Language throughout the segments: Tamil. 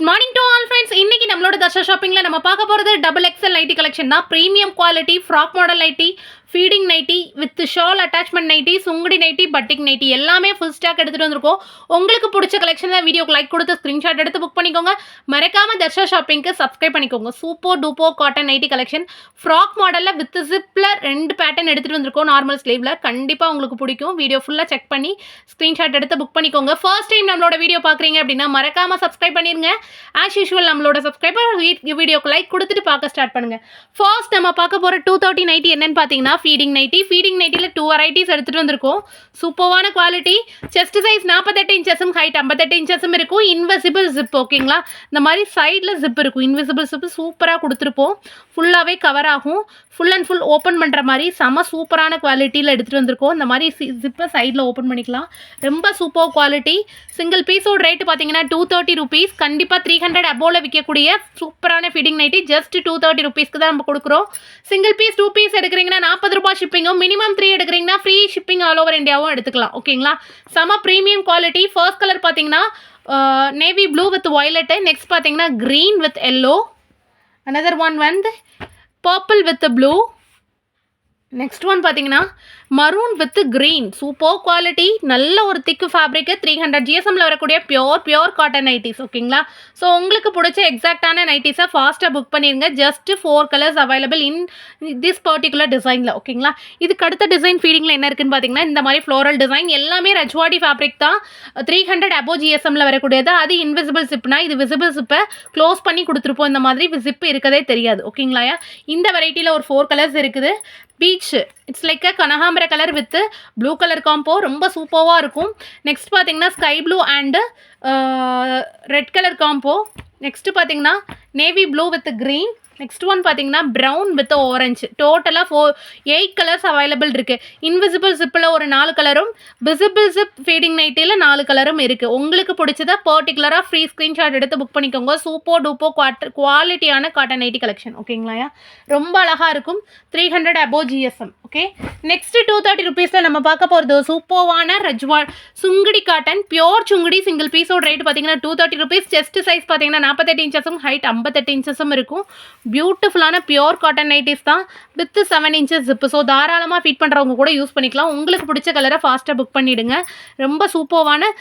Good morning to all friends இன்னைக்கு நம்மளோட தர்ஷா ஷாப்பிங்கில் நம்ம பார்க்க போகிறது டபுள் எக்ஸல் நைட்டி கலெக்ஷன் தான். Premium quality frock model nighty feeding nighty with shawl attachment nighty Sungudi nighty batik nighty எல்லாமே ஃபுல் ஸ்டாக் எடுத்துகிட்டு வந்திருக்கோம். உங்களுக்கு பிடிச்ச கலெக்ஷனில் வீடியோக்கு லைக் கொடுத்து ஸ்க்ரீன்ஷாட் எடுத்து புக் பண்ணிக்கோங்க. மறக்காமல் தர்ஷா ஷாப்பிங்க்கு சப்ஸ்கிரைப் பண்ணிக்கோங்க. Super டூப்போ cotton nightie collection frock மாடலில் வித் ஜிப்பில் ரெண்டு பேட்டர்ன் எடுத்துகிட்டு வந்திருக்கோம். நார்மல் ஸ்லீவில் கண்டிப்பாக உங்களுக்கு பிடிக்கும். வீடியோ ஃபுல்லாக செக் பண்ணி ஸ்க்ரீன்ஷாட் எடுத்து புக் பண்ணிக்கோங்க. ஃபர்ஸ்ட் டைம் நம்மளோட வீடியோ பார்க்குறீங்க அப்படின்னா மறக்காமல் சப்ஸ்கிரைப் பண்ணிருங்க. ஆஸ் யூஷுவல் நம்மளோட சப்ஸ்கிரைபர் வீடியோக்கு லைக் கொடுத்துட்டு பார்க்க ஸ்டார்ட் பண்ணுங்க. ஃபர்ஸ்ட் நம்ம பார்க்க போகிற டூ தேர்ட்டி நைட்டி என்னன்னு பார்த்தீங்கன்னா ஃபீடிங் நைட்டி ஃபீடிங் நைட்டியில் டூ வெரைட்டிஸ் எடுத்துகிட்டு வந்திருக்கோம். சூப்பர்வான குவாலிட்டி செஸ்ட் சைஸ் நாற்பத்தெட்டு இன்ச்சஸும் ஹைட் ஐம்பத்தெட்டு இன்ச்சஸும் இருக்கும். இன்வெசிபிள் ஜிப் ஓகேங்களா இந்த மாதிரி சைடில் ஜிப் இருக்கும். இன்விசிபிள் ஜிப் சூப்பராக கொடுத்துருப்போம். ஃபுல்லாகவே கவர் ஆகும். ஃபுல் அண்ட் ஃபுல் ஓப்பன் பண்ணுற மாதிரி செம சூப்பரான குவாலிட்டியில் எடுத்துகிட்டு வந்திருக்கோம். இந்த மாதிரி ஜிப்பை சைடில் ஓப்பன் பண்ணிக்கலாம். ரொம்ப சூப்பர் குவாலிட்டி சிங்கிள் பீஸோட ரேட்டு பார்த்தீங்கன்னா டூ தேர்ட்டி ருபீஸ் கண்டிப்பாக த்ரீ ஹண்ட்ரட் அபோவில் விற்கக்கூடிய சூப்பரான feeding nighty just two thirty ருபீஸ்க்கு தான் நம்ம கொடுக்குறோம். சிங்கிள் பீஸ் டூ பீஸ் எடுக்கிறீங்கன்னா நாற்பது ரூபாய் ஷிப்பிங்கும் மினிமம் த்ரீ எடுக்கிறீங்கன்னா ஃப்ரீ ஷிப்பிங் ஆல் ஓவர் இந்தியாவும் எடுத்துக்கலாம். ஓகேங்களா செம ப்ரீமியம் குவாலிட்டி ஃபர்ஸ்ட் கலர் பார்த்தீங்கன்னா navy blue with violet next பார்த்தீங்கன்னா green with yellow another one வந்து purple with blue next one பார்த்தீங்கன்னா maroon with green super quality நல்ல ஒரு திக்கு ஃபேப்ரிக்கு த்ரீ ஹண்ட்ரட் ஜிஎஸ்எம்ல வரக்கூடிய பியோர் பியோர் காட்டன் நைட்டிஸ் ஓகேங்களா ஸோ உங்களுக்கு பிடிச்ச எக்ஸாக்டான நைட்டிஸை ஃபாஸ்ட்டாக புக் பண்ணிடுங்க just four colours available in this particular டிசைனில் ஓகேங்களா இதுக்கு அடுத்த டிசைன் ஃபீடிங்கில் என்ன இருக்குன்னு பார்த்தீங்கன்னா இந்த மாதிரி ஃப்ளோரல் டிசைன் எல்லாமே ரஜ்வாடி ஃபேப்ரிக் தான். த்ரீ ஹண்ட்ரட் அபோ ஜிஎஸ்எம்ல வரக்கூடியது. அது இன்விசிபிள் சிப்னா இது விசிபிள் சிப்பை க்ளோஸ் பண்ணி கொடுத்துருப்போம். இந்த மாதிரி ஜிப் இருக்கதே தெரியாது ஓகேங்களா இந்த வெரைட்டியில் ஒரு ஃபோர் கலர்ஸ் இருக்குது. Peach it's like a கனகாம்பர colour with blue colour combo ரொம்ப சூப்பராக இருக்கும். நெக்ஸ்ட் பார்த்தீங்கன்னா sky blue and red colour combo next பார்த்தீங்கன்னா navy blue with green next one பார்த்தீங்கன்னா ப்ரௌன் வித் ஆரஞ்சு டோட்டலாக ஃபோர் எயிட் கலர்ஸ் அவைலபிள் இருக்குது இன்விசிபிள் ஜிப்பில் ஒரு நாலு கலரும் விசிபிள் ஜிப் ஃபீடிங் நைட்டியில் நாலு கலரும் இருக்குது உங்களுக்கு பிடிச்சத பர்டிகுலராக ஃப்ரீ ஸ்க்ரீன்ஷாட் எடுத்து புக் பண்ணிக்கோங்க. சூப்பர் டூப்போ குவாட் குவாலிட்டியான காட்டன் நைட்டி கலெக்ஷன் ஓகேங்களா ரொம்ப அழகாக இருக்கும். Three hundred above GSM okay next two thirty ருபீஸில் நம்ம பார்க்க போகிறது சூப்பர்வான ரஜ்வா Sungudi cotton pure Sungudi single பீஸோட ரேட் பார்த்தீங்கன்னா two thirty rupees chest size பார்த்தீங்கன்னா நாற்பத்தெட்டு இன்ச்சஸும் ஹைட் ஐம்பத்தெட்டு இன்ச்சஸும் இருக்கும். பியூட்டிஃபுல்லான பியோர் காட்டன் நைட்டிஸ் தான். With seven inches zip so தாராளமாக ஃபிட் பண்ணுறவங்க கூட யூஸ் பண்ணிக்கலாம். உங்களுக்கு பிடிச்ச கலரை ஃபாஸ்ட்டாக புக் பண்ணிவிடுங்க ரொம்ப சூப்பர்வான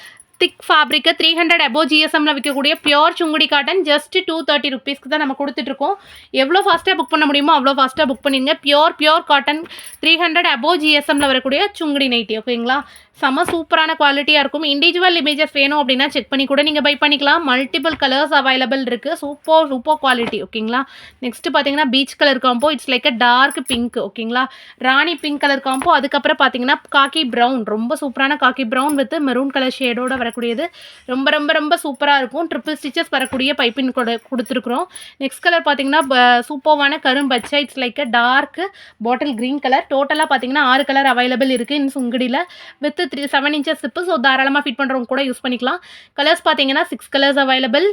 thick fabric three hundred above ஜிஎஸ்எம்மில் விற்கக்கூடிய pure Sungudi cotton just two thirty ருபீஸ்க்கு தான் நம்ம கொடுத்துட்ருக்கோம். எவ்வளோ ஃபாஸ்ட்டாக புக் பண்ண முடியுமோ அவ்வளோ ஃபாஸ்ட்டாக புக் பண்ணிடுங்க. Pure pure cotton three hundred above ஜிஎஸ்எம்மில் வரக்கூடிய சுங்குடி நைட்டி ஓகேங்களா செம சூப்பரான குவாலிட்டியாக இருக்கும். இண்டிவிஜுவல் இமேஜஸ் வேணும் அப்படின்னா செக் பண்ணி கூட நீங்கள் பை பண்ணிக்கலாம். மல்டிபிள் கலர்ஸ் அவைலபிள் இருக்குது சூப்பர் சூப்பர் குவாலிட்டி ஓகேங்களா நெக்ஸ்ட் பார்த்தீங்கன்னா peach colour combo it's like a dark pink ஓகேங்களா ராணி பிங்க் கலர் காம்போ அதுக்கப்புறம் பார்த்தீங்கன்னா காக்கி ப்ரௌன் ரொம்ப சூப்பரான khaki brown with maroon colour ஷேடோட வரக்கூடியது. ரொம்ப ரொம்ப ரொம்ப சூப்பராக இருக்கும். ட்ரிபிள் ஸ்டிச்சஸ் வரக்கூடிய பைப்பின் கொடு கொடுத்துருக்குறோம். நெக்ஸ்ட் கலர் பார்த்தீங்கன்னா சூப்பர்வான கரும்பச்சை. It's like a dark bottle green colour டோட்டலாக பார்த்தீங்கன்னா ஆறு கலர் அவைலபிள் இருக்குது in சுங்குடியில். With three seven inches zip so தாராளமாக ஃபிட் பண்ணுறவங்க கூட யூஸ் பண்ணிக்கலாம். கலர்ஸ் பார்த்தீங்கன்னா six colours available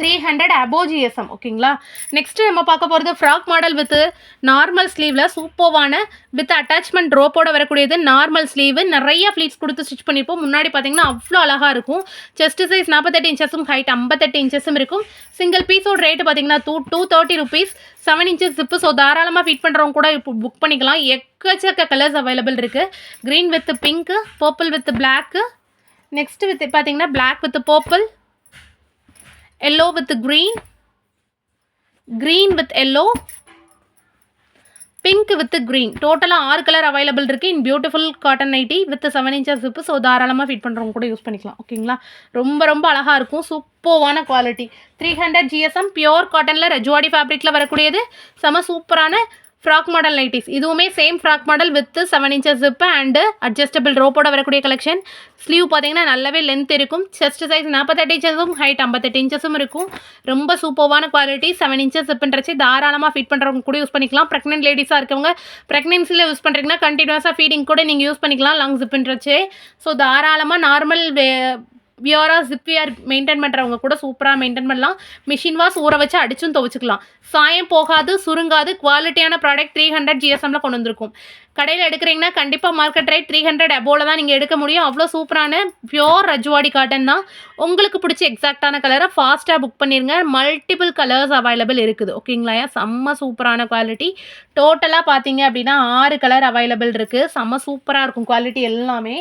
three hundred above GSM ஓகேங்களா நெக்ஸ்ட்டு நம்ம பார்க்க போகிறது ஃப்ராக் மாடல் வித் நார்மல் ஸ்லீவில் சூப்பர்வான வித் அட்டாச்மெண்ட் ரோப்போட வரக்கூடியது நார்மல் ஸ்லீவு நிறைய ஃப்ளீட்ஸ் கொடுத்து ஸ்டிச் பண்ணியிருப்போம் முன்னாடி பார்த்தீங்கன்னா அவ்வளோ அழகாக இருக்கும். செஸ்ட் சைஸ் நாற்பத்தெட்டு இன்ச்சஸும் ஹைட் ஐம்பத்தெட்டு இன்ச்சஸும் இருக்கும். சிங்கிள் பீஸோட ரேட்டு பார்த்தீங்கன்னா two two thirty rupees seven inches zip so தாராளமாக ஃபிட் பண்ணுறவங்க கூட இப்போ புக் பண்ணிக்கலாம். எக்கச்சக்க கலர்ஸ் அவைலபிள் இருக்குது green with pink purple with black next with பார்த்தீங்கன்னா black with purple yellow with green green with yellow pink with green டோட்டலாக ஆறு கலர் அவைலபிள் இருக்குது in beautiful cotton nightie with seven inches zip so தாராளமாக ஃபிட் பண்ணுறவங்க கூட யூஸ் பண்ணிக்கலாம். ஓகேங்களா ரொம்ப ரொம்ப அழகாக இருக்கும். சூப்பர்வான quality three hundred GSM pure காட்டனில் ரெஜுவாடி ஃபேப்ரிக்கில் வரக்கூடியது. செம சூப்பரான ஃப்ராக் மாடல் நைட்டிஸ் இதுவுமே same frock model with seven inches zip and adjustable ரோப்போட வரக்கூடிய கலெக்ஷன் ஸ்லீவ் பார்த்தீங்கன்னா நல்லாவே லென்த் இருக்கும். செஸ்ட் சைஸ் நாற்பத்தெட்டு இன்ச்சஸும் ஹைட் ஐம்பத்தெட்டு இன்ச்சஸும் இருக்கும். ரொம்ப சூப்பர்வான குவாலிட்டி செவன் இன்ச்சஸ் ஜிப்புன்றச்சு தாராளமாக ஃபிட் பண்ணுறவங்க கூட யூஸ் பண்ணிக்கலாம். ப்ரெக்னென்ட் லேடிஸாக இருக்கவங்க ப்ரெக்னென்சியில் யூஸ் பண்ணுறீங்கன்னா கண்டினியூஸாக ஃபீடிங் கூட நீங்கள் யூஸ் பண்ணிக்கலாம் லாங் ஜிப்புன்றச்சு ஸோ தாராளமாக நார்மல் பியூராக ஜிப்பியார் மெயின்டைன் பண்ணுறவங்க கூட சூப்பராக மெயின்டைன் பண்ணலாம். மிஷின் வாஷ் ஊற வச்சு அடிச்சும் துவச்சிக்கலாம். சாயம் போகாது சுருங்காது குவாலிட்டியான ப்ராடக்ட் த்ரீ ஹண்ட்ரட் ஜிஎஸ்எம்ல கொண்டு வந்திருக்கும். கடையில் எடுக்கிறீங்கன்னா கண்டிப்பாக மார்க்கெட் ரேட் த்ரீ ஹண்ட்ரட் அபோவில் தான் நீங்கள் எடுக்க முடியும். அவ்வளோ சூப்பரான பியோர் ரஜ்வாடி காட்டன் தான். உங்களுக்கு பிடிச்ச எக்ஸாக்டான கலரை ஃபாஸ்ட்டாக புக் பண்ணிடுங்க மல்டிபிள் கலர்ஸ் அவைலபிள் இருக்குது. ஓகேங்களா செம்ம சூப்பரான குவாலிட்டி டோட்டலாக பார்த்தீங்க அப்படின்னா ஆறு கலர் அவைலபிள் இருக்குது செம்ம சூப்பராக இருக்கும் குவாலிட்டி எல்லாமே.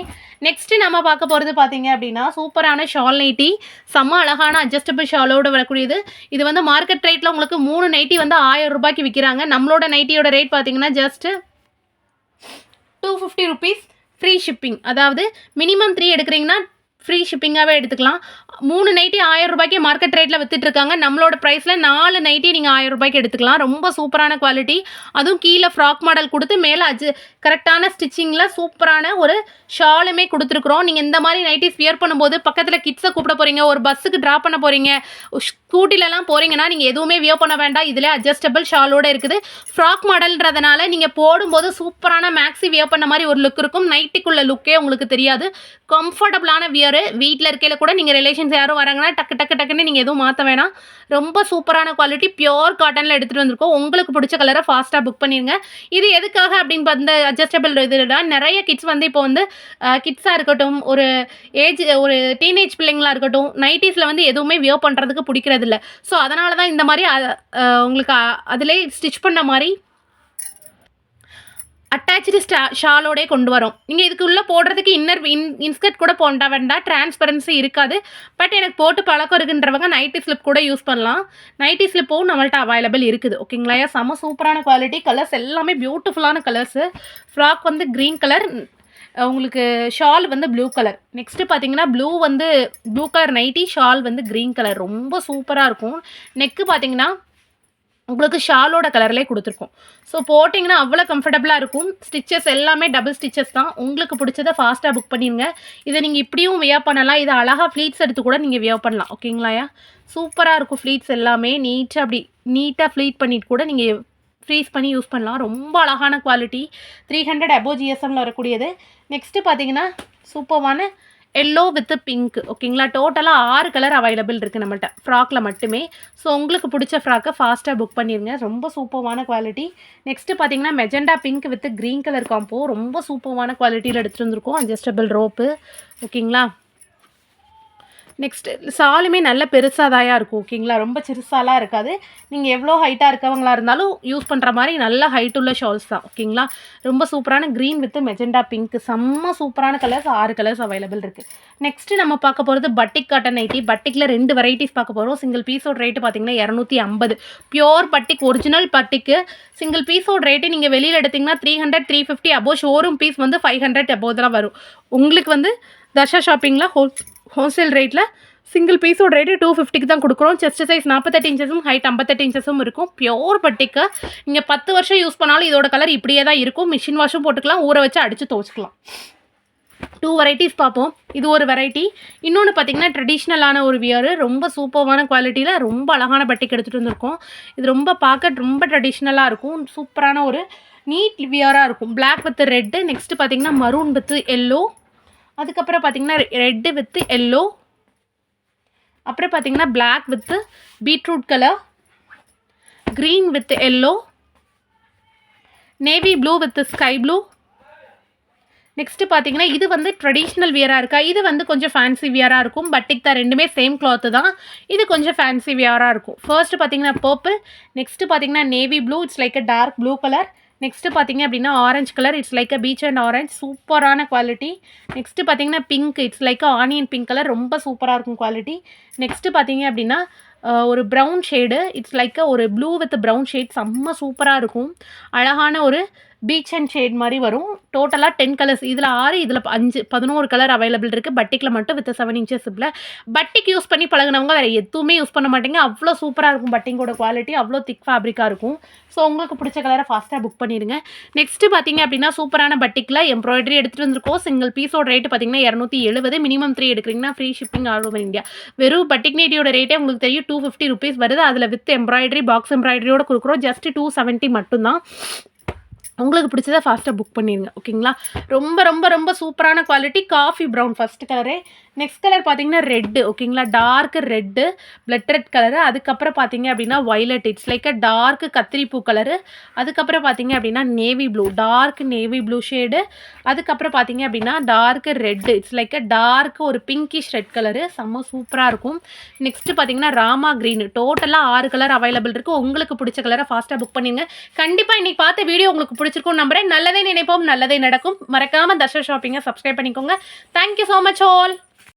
நெக்ஸ்ட்டு நம்ம பார்க்க போகிறது பார்த்தீங்க அப்படின்னா சூப்பரான ஷால் நைட்டி செம்ம அழகான அட்ஜஸ்டபிள் ஷாலோடு வரக்கூடியது. இது வந்து மார்க்கெட் ரேட்டில் உங்களுக்கு மூணு நைட்டி வந்து ஆயிரம் ரூபாய்க்கு விற்கிறாங்க நம்மளோட நைட்டியோட ரேட் பார்த்தீங்கன்னா just two fifty rupees free shipping அதாவது மினிமம் த்ரீ எடுக்கிறீங்கன்னா ஃப்ரீ ஷிப்பிங்காகவே எடுத்துக்கலாம். மூணு நைட்டி ஆயிரம் ரூபாய்க்கு மார்க்கெட் ரேட்டில் வித்துட்ருக்காங்க நம்மளோட ப்ரைஸில் நாலு நைட்டி நீங்கள் ஆயிரம் ரூபாய்க்கு எடுத்துக்கலாம். ரொம்ப சூப்பரான குவாலிட்டி அதுவும் கீழே ஃப்ராக் மாடல் கொடுத்து மேலே அஜ் கரெக்டான ஸ்டிச்சிங்கில் சூப்பரான ஒரு ஷாலுமே கொடுத்துருக்குறோம். நீங்கள் இந்த மாதிரி நைட்டிஸ் வியர் பண்ணும்போது பக்கத்தில் கிட்ஸை கூப்பிட போகிறீங்க ஒரு பஸ்ஸுக்கு ட்ராப் பண்ண போகிறீங்க ஸ்கூட்டிலலாம் போகிறீங்கன்னா நீங்கள் எதுவுமே வியர் பண்ண வேண்டாம். இதில் அட்ஜஸ்டபிள் ஷாலோடு இருக்குது. ஃப்ராக் மாடல்ன்றதுனால நீங்கள் போடும்போது சூப்பரான மேக்ஸி வியர் பண்ண மாதிரி ஒரு லுக் இருக்கும். நைட்டிக்குள்ள லுக்கே உங்களுக்கு தெரியாது. கம்ஃபர்டபுளான வியரு வீட்டில் இருக்கையில் கூட நீங்கள் ரிலேஷன்ஸ் யாரும் வராங்கன்னா டக்கு டக்கு டக்குன்னு நீங்கள் எதுவும் மாற்ற வேணாம். ரொம்ப சூப்பரான குவாலிட்டி பியோர் காட்டனில் எடுத்துகிட்டு வந்திருக்கோம். உங்களுக்கு பிடிச்ச கலரை ஃபாஸ்ட்டாக புக் பண்ணிடுங்க இது எதுக்காக அப்படின்னு பார்த்த அட்ஜஸ்டபிள் இதுல நிறைய கிட்ஸ் வந்து இப்போ வந்து கிட்ஸாக இருக்கட்டும் ஒரு ஏஜ் ஒரு டீனேஜ் பிள்ளைங்களாக இருக்கட்டும் நைட்டிஸில் வந்து எதுவுமே வியர் பண்ணுறதுக்கு பிடிக்கிறதில்ல. ஸோ அதனால தான் இந்த மாதிரி உங்களுக்கு அதிலே ஸ்டிச் பண்ண மாதிரி அட்டாச்சு ஸ்டா ஷாலோடே கொண்டு வரோம். நீங்கள் இதுக்கு உள்ளே போடுறதுக்கு இன்னர் இன் இன்ஸ்கர்ட் கூட போண்டா வேண்டாம் டிரான்ஸ்பரன்சி இருக்காது. பட் எனக்கு போட்டு பழக்கம் இருக்குன்றவங்க நைட்டி ஸ்லிப் கூட யூஸ் பண்ணலாம். நைட்டி ஸ்லிப்பும் நம்மள்ட்ட அவைலபிள் இருக்குது. ஓகேங்களா செம சூப்பரான குவாலிட்டி கலர்ஸ் எல்லாமே பியூட்டிஃபுல்லான கலர்ஸு ஃப்ராக் வந்து க்ரீன் கலர் உங்களுக்கு ஷால் வந்து ப்ளூ கலர் நெக்ஸ்ட்டு பார்த்தீங்கன்னா ப்ளூ வந்து ப்ளூ கலர் நைட்டி ஷால் வந்து க்ரீன் கலர் ரொம்ப சூப்பராக இருக்கும். நெக்கு பார்த்தீங்கன்னா உங்களுக்கு ஷாலோட கலர்லேயே கொடுத்துருக்கோம். ஸோ போட்டிங்கன்னா அவ்வளோ கம்ஃபர்டபுளாக இருக்கும். ஸ்டிச்சஸ் எல்லாமே டபுள் ஸ்டிச்சஸ் தான். உங்களுக்கு பிடிச்சதை ஃபாஸ்ட்டாக புக் பண்ணிடுங்க இதை நீங்கள் இப்படியும் வியர் பண்ணலாம். இதை அழகாக ஃப்ளீட்ஸ் எடுத்து கூட நீங்கள் வியர் பண்ணலாம். ஓகேங்களாயா சூப்பராக இருக்கும் ஃப்ளீட்ஸ் எல்லாமே. நீட்டாக அப்படி நீட்டாக ஃப்ளீட் பண்ணிட்டு கூட நீங்கள் ஃப்ரீஸ் பண்ணி யூஸ் பண்ணலாம். ரொம்ப அழகான குவாலிட்டி த்ரீ ஹண்ட்ரட் அபோ ஜிஎஸ்எம்மில் வரக்கூடியது. நெக்ஸ்ட்டு பார்த்தீங்கன்னா சூப்பர்வான எல்லோ வித் பிங்க் ஓகேங்களா டோட்டலாக ஆறு கலர் அவைலபிள் இருக்குது நம்மகிட்ட ஃப்ராக்கில் மட்டுமே. ஸோ உங்களுக்கு பிடிச்ச ஃப்ராக்கை ஃபாஸ்ட்டாக புக் பண்ணிடுங்க ரொம்ப சூப்பர்வான குவாலிட்டி நெக்ஸ்ட்டு பார்த்தீங்கன்னா magenta pink with green colour combo ரொம்ப சூப்பர்வான குவாலிட்டியில் எடுத்துகிட்டு வந்திருக்கோம். அட்ஜஸ்டபிள் ரோப்பு ஓகேங்களா நெக்ஸ்ட்டு சாலுமே நல்ல பெருசாதாயா இருக்கும் ஓகேங்களா ரொம்ப சிறுசாலாம் இருக்காது. நீங்கள் எவ்வளோ ஹைட்டாக இருக்கவங்களா இருந்தாலும் யூஸ் பண்ணுற மாதிரி நல்ல ஹைட் உள்ள ஷால்ஸ் தான் ஓகேங்களா ரொம்ப சூப்பரான க்ரீன் வித் மெஜெண்டா பிங்க் செம்ம சூப்பரான கலர்ஸ் ஆறு கலர்ஸ் அவைலபிள் இருக்குது நெக்ஸ்ட்டு நம்ம பார்க்க போகிறது பட்டிக் காட்டன் நைட்டி பட்டிக்கில் ரெண்டு வெரைட்டிஸ் பார்க்க போகிறோம் சிங்கிள் பீஸோட ரேட்டு பார்த்தீங்கன்னா இரநூத்தி ஐம்பது. Pure batik original batik single பீஸோட ரேட்டு நீங்கள் வெளியில் எடுத்தீங்கன்னா three hundred three fifty above showroom piece வந்து ஃபைவ் ஹண்ட்ரட் அபோவ் தான் வரும். உங்களுக்கு வந்து தர்ஷா ஷாப்பிங்கில் ஹோல் ஹோல்சேல் ரேட்டில் சிங்கிள் பீஸோட ரேட்டு டூ ஃபிஃப்டிக்கு தான் கொடுக்குறோம். செஸ்ட் சைஸ் நாற்பத்தெட்டு இன்ச்சஸும் ஹைட் ஐம்பத்தெட்டு இன்ச்சஸும் இருக்கும். பியோர் பட்டிக்கு நீங்கள் பத்து வருஷம் யூஸ் பண்ணாலும் இதோட கலர் இப்படியே தான் இருக்கும். மிஷின் வாஷும் போட்டுக்கலாம் ஊற வச்சு அடித்து துவச்சிக்கலாம். டூ வெரைட்டிஸ் பார்ப்போம். இது ஒரு வெரைட்டி இன்னொன்று பார்த்தீங்கன்னா ட்ரெடிஷ்னலான ஒரு வியர் ரொம்ப சூப்பர்வான குவாலிட்டியில் ரொம்ப அழகான பட்டிக்கு எடுத்துகிட்டு வந்திருக்கோம். இது ரொம்ப பார்க்க ரொம்ப ட்ரெடிஷ்னலாக இருக்கும். சூப்பரான ஒரு நீட் வியராக இருக்கும். பிளாக் வித் ரெட்டு நெக்ஸ்ட்டு பார்த்தீங்கன்னா மரூன் வித் எல்லோ அதுக்கப்புறம் பார்த்தீங்கன்னா ரெட்டு வித் எல்லோ அப்புறம் பார்த்தீங்கன்னா black with beetroot colour green with yellow navy blue with sky blue next பார்த்தீங்கன்னா இது வந்து ட்ரெடிஷ்னல் வியராக இருக்கா? இது வந்து கொஞ்சம் ஃபேன்சி வியராக இருக்கும். பட்டிக் தான் ரெண்டுமே சேம் கிளாத்து தான். இது கொஞ்சம் ஃபேன்சி வியராக இருக்கும். ஃபர்ஸ்ட் பார்த்தீங்கன்னா பர்பிள் நெக்ஸ்ட்டு பார்த்தீங்கன்னா navy blue it's like a dark blue colour next பார்த்தீங்க அப்படின்னா orange colour it's like a peach and orange சூப்பரான குவாலிட்டி நெக்ஸ்ட்டு பார்த்தீங்கன்னா pink it's like a onion pink colour ரொம்ப சூப்பராக இருக்கும் குவாலிட்டி நெக்ஸ்ட்டு பார்த்தீங்க அப்படின்னா ஒரு ப்ரௌன் ஷேடு இட்ஸ் லைக் ஒரு ப்ளூ வித் ப்ரௌன் ஷேட் செம்ம சூப்பராக இருக்கும். அழகான ஒரு பீச் அண்ட் ஷேட் மாதிரி வரும். டோட்டலாக டென் கலர்ஸ் இதில் ஆறு இதில் அஞ்சு பதினோரு கலர் அவைலபிள் இருக்குது பட்டிக்கில் மட்டும் வித் செவன் இன்ச்சஸ் இப்பில் பட்டிக் யூஸ் பண்ணி பழகுனவங்க வேறு எதுவுமே யூஸ் பண்ண மாட்டேங்க. அவ்வளோ சூப்பராக இருக்கும் பட்டிங்கோட குவாலிட்டி அவ்வளோ திக் ஃபேப்ரிக்காக இருக்கும். ஸோ உங்களுக்கு பிடிச்ச கலரை ஃபாஸ்ட்டாக புக் பண்ணிடுங்க. நெக்ஸ்ட்டு பார்த்தீங்க அப்படின்னா சூப்பரான பட்டிக்கில் எம்ப்ராய்டரி எடுத்துகிட்டு வந்திருக்கோம். சிங்கிள் பீஸோட ரேட்டு பார்த்தீங்கன்னா இரநூத்தி எழுபது மினிமம் த்ரீ எடுக்கிறீங்கன்னா free shipping all over India வெறும் பட்டிக் நேட்டியோட ரேட்டே உங்களுக்கு தெரியும். டூ ஃபிஃப்டி ருபீஸ் வருது. அதில் வித் எம்ப்ராய்டரி பாக்ஸ் எம்ப்ராய்டரியோட கொடுக்குறோம். ஜஸ்ட் டூ செவன்ட்டி மட்டும்தான். உங்களுக்கு பிடிச்சதை ஃபாஸ்ட்டாக புக் பண்ணிடுங்க ஓகேங்களா ரொம்ப ரொம்ப ரொம்ப சூப்பரான quality coffee brown first colour next colour பார்த்தீங்கன்னா ரெட்டு ஓகேங்களா dark red blood red colour அதுக்கப்புறம் பார்த்தீங்க அப்படின்னா violet it's like a dark கத்திரிப்பூ colour அதுக்கப்புறம் பார்த்தீங்க அப்படின்னா navy blue dark navy blue shade அதுக்கப்புறம் பார்த்தீங்க அப்படின்னா dark red it's like a dark ஒரு பிங்கிஷ் ரெட் கலரு செம்ம சூப்பராக இருக்கும். நெக்ஸ்ட்டு பார்த்தீங்கன்னா ராமா க்ரீன் டோட்டலாக ஆறு கலர் அவைலபிள் இருக்குது உங்களுக்கு பிடிச்ச கலரை ஃபாஸ்ட்டாக புக் பண்ணிடுங்க கண்டிப்பாக இன்றைக்கி பார்த்த வீடியோ உங்களுக்கு பிடிச்சிருக்கும் நம்புறேன். நல்லதே நினைப்போம் நல்லதே நடக்கும். மறக்காமல் தர்ஷா ஷாப்பிங்கை சப்ஸ்கிரைப் பண்ணிக்கோங்க. Thank you so much all